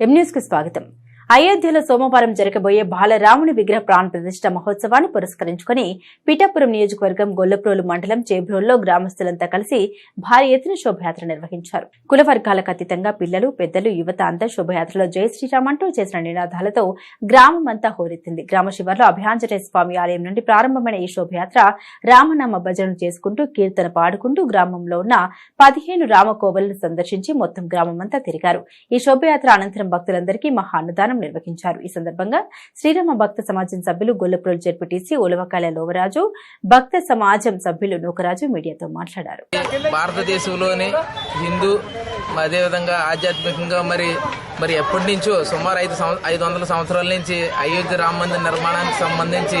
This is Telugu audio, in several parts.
ఎం న్యూస్కు స్వాగతం. అయోధ్యలో సోమవారం జరగబోయే బాలరాముని విగ్రహ ప్రాణ ప్రతిష్ట మహోత్సవాన్ని పురస్కరించుకుని పిఠాపురం నియోజకవర్గం గొల్లప్రోలు మండలం చేబ్రోల్లో గ్రామస్తులంతా కలిసి భారీ ఎత్తున శోభయాత్ర నిర్వహించారు. కుల వర్గాలకు అతీతంగా పిల్లలు పెద్దలు యువత అంతా శోభయాత్రలో జై శ్రీరామ్ అంటూ చేసిన నినాదాలతో గ్రామం అంతా హోరెత్తింది. గ్రామ శివార్లో అభయాంజనేయ స్వామి ఆలయం నుండి ప్రారంభమైన ఈ శోభయాత్ర రామనామ భజనలు చేసుకుంటూ కీర్తన పాడుకుంటూ గ్రామంలో ఉన్న పదిహేను రామకోవలను సందర్శించి మొత్తం గ్రామమంతా తిరిగారు. ఈ శోభయాత్ర అనంతరం భక్తులందరికీ మహా అన్నదానం నిర్వహించారు. ఈ సందర్భంగా శ్రీరామ భక్త సమాజం సభ్యులు గొల్లప్రోలు జడ్పీటీసీ ఉలవకాల లోవరాజు భక్త సమాజం సభ్యులు నూకరాజు మీడియాతో మాట్లాడారు. భారతదేశంలోని హిందూ అదేవిధంగా ఆధ్యాత్మికంగా మరి మరి ఎప్పటి నుంచో సుమారు ఐదు ఐదు వందల సంవత్సరాల నుంచి అయోధ్య రామ మందిర నిర్మాణానికి సంబంధించి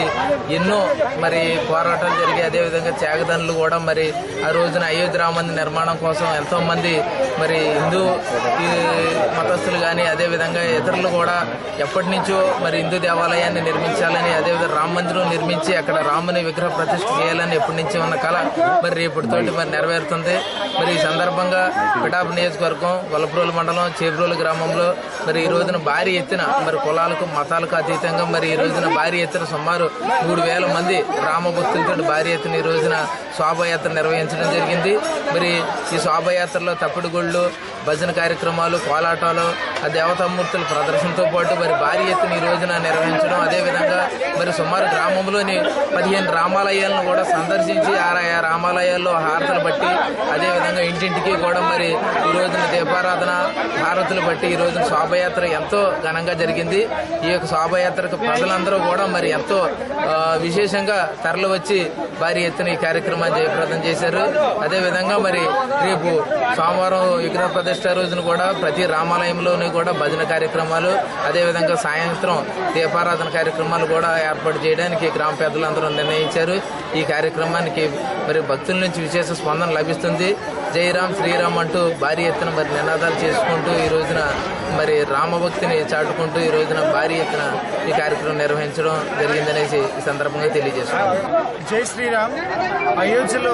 ఎన్నో మరి పోరాటాలు జరిగాయి. అదేవిధంగా త్యాగదనులు కూడా మరి ఆ రోజున అయోధ్య రామ మందిర నిర్మాణం కోసం ఎంతో మంది మరి హిందూ ఈ మతస్థులు కానీ అదేవిధంగా ఇతరులు కూడా ఎప్పటి నుంచో మరి హిందూ దేవాలయాన్ని నిర్మించాలని అదేవిధంగా రామ మందిరం నిర్మించి అక్కడ రాముని విగ్రహ ప్రతిష్ఠ చేయాలని ఎప్పటి నుంచి ఉన్న కళ మరి రేపటితోటి మరి నెరవేరుతుంది. మరి ఈ సందర్భంగా పిఠాపు నియోజకవర్గం వలప్రోలు మండలం చేబ్రోలు గ్రామంలో మరి ఈ రోజున భారీ ఎత్తున మరి కులాలకు మతాలకు అతీతంగా మరి ఈ రోజున భారీ ఎత్తున సుమారు మూడు వేల మంది రామభక్తులతో భారీ ఎత్తున ఈ రోజున శోభాయాత్ర నిర్వహించడం జరిగింది. మరి ఈ శోభాయాత్రలో తప్పుడు గుళ్ళు భజన కార్యక్రమాలు కోలాటాలు ఆ దేవతామూర్తుల ప్రదర్శనతో పాటు మరి భారీ ఎత్తున ఈ రోజున నిర్వహించడం. అదేవిధంగా మరి సుమారు గ్రామంలోని పదిహేను రామాలయాలను కూడా సందర్శించి ఆయా రామాలయాల్లో హారతలు బట్టి అదేవిధంగా ఇంటింటికి కూడా మరి ఈ రోజున దీపారాధన హారతులు బట్టి ఈ రోజున శోభయాత్ర ఎంతో ఘనంగా జరిగింది. ఈ యొక్క శోభయాత్రకు ప్రజలందరూ కూడా మరి ఎంతో విశేషంగా తరలి వచ్చి భారీ ఎత్తున ఈ కార్యక్రమాన్ని జయప్రదం చేశారు. అదేవిధంగా మరి రేపు సోమవారం విగ్రహ ప్రతిష్ట రోజున కూడా ప్రతి రామాలయంలోని కూడా భజన కార్యక్రమాలు అదేవిధంగా సాయంత్రం దీపారాధన కార్యక్రమాలు కూడా ఏర్పాటు చేయడానికి గ్రామ పెద్దలందరూ నిర్ణయించారు. ఈ కార్యక్రమానికి మరి భక్తుల నుంచి విశేష స్పందన లభిస్తుంది. జయరాం శ్రీరామ్ అంటూ భారీ ఎత్తున మరి నినాదాలు చేసుకుంటూ ఈ రోజున మరి రామభక్తిని చాటుకుంటూ ఈ రోజున భారీ ఎత్తున ఈ కార్యక్రమం నిర్వహించడం జరిగిందనేసి ఈ సందర్భంగా తెలియజేస్తున్నాను. జై శ్రీరామ్ అయోధ్యలో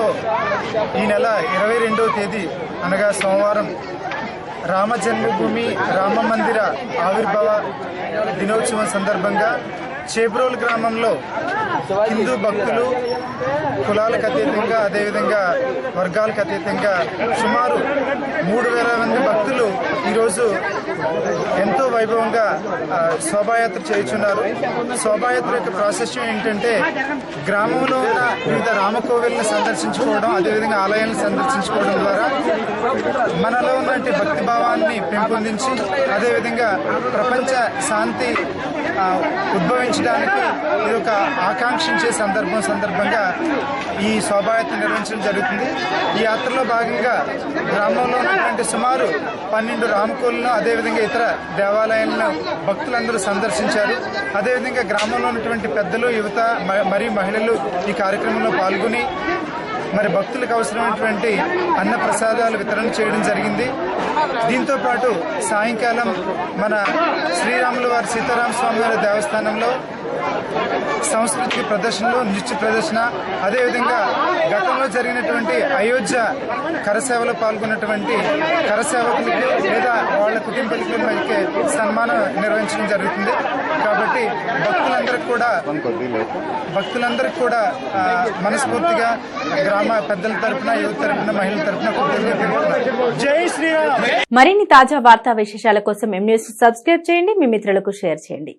ఈ నెల ఇరవై రెండవ తేదీ అనగా సోమవారం రామ జన్మభూమి రామ మందిర ఆవిర్భావ దినోత్సవం సందర్భంగా చేబ్రోల్ గ్రామంలో హిందూ భక్తులు కులాలకు అతీతంగా అదేవిధంగా వర్గాలకు అతీతంగా సుమారు మూడు వేల మంది భక్తులు ఈరోజు ఎంతో వైభవంగా శోభాయాత్ర చేయుచున్నారు. శోభాయాత్ర యొక్క ప్రాసెస్ ఏంటంటే గ్రామంలో ఉన్న వివిధ రామకోవిల్ని సందర్శించుకోవడం అదేవిధంగా ఆలయాలను సందర్శించుకోవడం ద్వారా మనలో ఉన్నటువంటి భక్తి భావాన్ని పెంపొందించి అదేవిధంగా ప్రపంచ శాంతి ఉద్భవించడానికి ఇది ఒక ఆకాంక్షించే సందర్భం సందర్భంగా ఈ శోభాయాత్ర నిర్వహించడం జరుగుతుంది. ఈ యాత్రలో భాగంగా గ్రామంలో ఉన్నటువంటి సుమారు పన్నెండు రామకోలను అదేవిధంగా ఇతర దేవాలయాలను భక్తులందరూ సందర్శించారు. అదేవిధంగా గ్రామంలో ఉన్నటువంటి పెద్దలు యువత మ- మరియు మహిళలు ఈ కార్యక్రమంలో పాల్గొని మరి భక్తులకు అవసరమైనటువంటి అన్న ప్రసాదాలు వితరణ చేయడం జరిగింది. దీంతో పాటు సాయంకాలం మన శ్రీరాముల వారి సీతారామ స్వామి వారి దేవస్థానంలో సాంస్కృతిక ప్రదర్శనలు నృత్య ప్రదర్శన అదేవిధంగా గతంలో జరిగినటువంటి అయోధ్య కరసేవలో పాల్గొన్నటువంటి కరసేవకులకి లేదా వాళ్ళ కుటుంబీకులకి మనకి సన్మానం నిర్వహించడం జరుగుతుంది. కాబట్టి భక్తులందరికీ కూడా భక్తులందరికీ కూడా మనస్ఫూర్తిగా గ్రామ పెద్దల తరపున యువత తరపున మహిళల తెలుపుతున్నాను. జై శ్రీరామ్! మరిన్ని తాజా వార్తా విశేషాల కోసం ఎం న్యూస్ సబ్స్క్రైబ్ చేయండి. మీ మిత్రులకు షేర్ చేయండి.